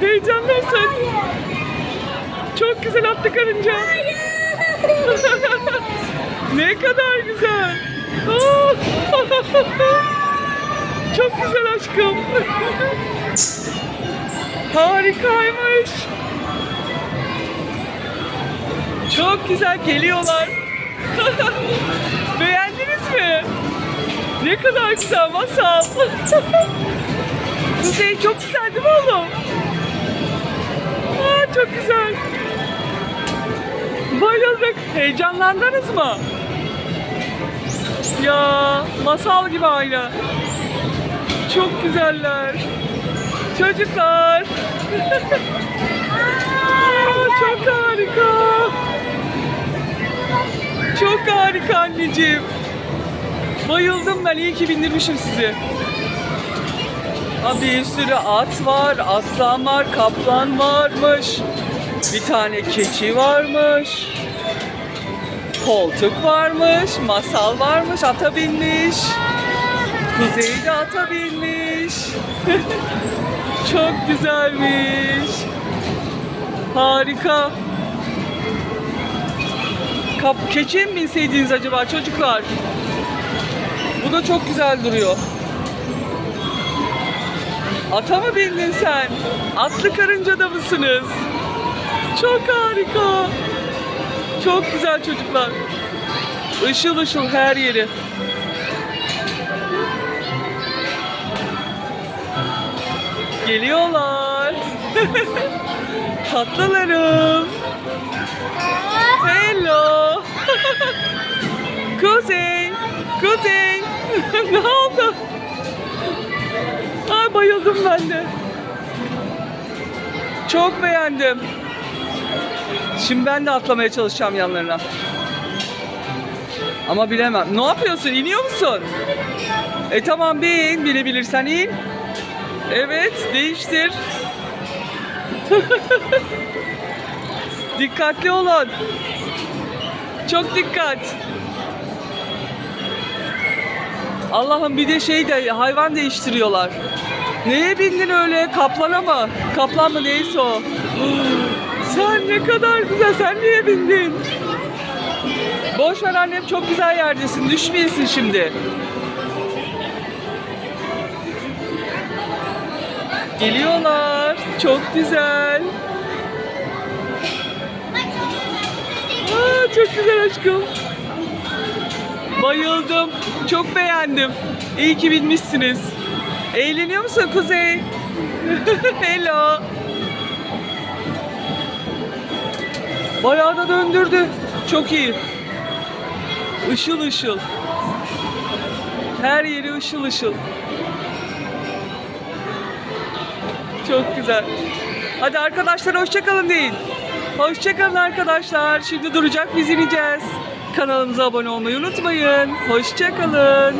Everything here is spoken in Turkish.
Heyecanlısın. Çok güzel attı karınca. ne kadar güzel. Oh. Çok güzel aşkım. Harikaymış. Çok güzel geliyorlar. Beğendiniz mi? Ne kadar güzel masal. Kuzey çok güzel değil mi oğlum? Heyecanlandınız mı? Ya masal gibi aynı. Çok güzeller. Çocuklar. Aa, çok harika. Çok harika anneciğim. Bayıldım ben. İyi ki bindirmişim sizi. Aa, bir sürü at var, aslan var, kaplan varmış. Bir tane keçi varmış. Koltuk varmış, masal varmış, ata binmiş. Kuzey de ata binmiş. Çok güzelmiş. Harika. Kap keçiye mi binseydiniz acaba çocuklar? Bu da çok güzel duruyor. Ata mı bindin sen? Atlı karınca da mısınız? Çok harika. Çok güzel çocuklar. Işıl ışıl her yeri. Geliyorlar. Tatlılarım. Hello. Kuzey. Kuzey. ne oldu? Ay bayıldım ben de. Çok beğendim. Şimdi ben de atlamaya çalışacağım yanlarına. Ama bilemem. Ne yapıyorsun? İniyor musun? E tamam bin. Binebilirsen in. Evet değiştir. Dikkatli olun. Çok dikkat. Allah'ım bir de şey de hayvan değiştiriyorlar. Neye bindin öyle? Kaplana mı? Kaplan mı neyse o. Sen ne kadar güzel. Sen niye bindin? Boş ver annem çok güzel yerdesin. Düşmeyesin şimdi. Geliyorlar. Çok güzel. Aa, çok güzel aşkım. Bayıldım. Çok beğendim. İyi ki binmişsiniz. Eğleniyor musun Kuzey? Hello. Bayağı da döndürdü. Çok iyi. Işıl ışıl. Her yeri ışıl ışıl. Çok güzel. Hadi arkadaşlar hoşçakalın deyin. Hoşçakalın arkadaşlar. Şimdi duracak biz ineceğiz. Kanalımıza abone olmayı unutmayın. Hoşçakalın.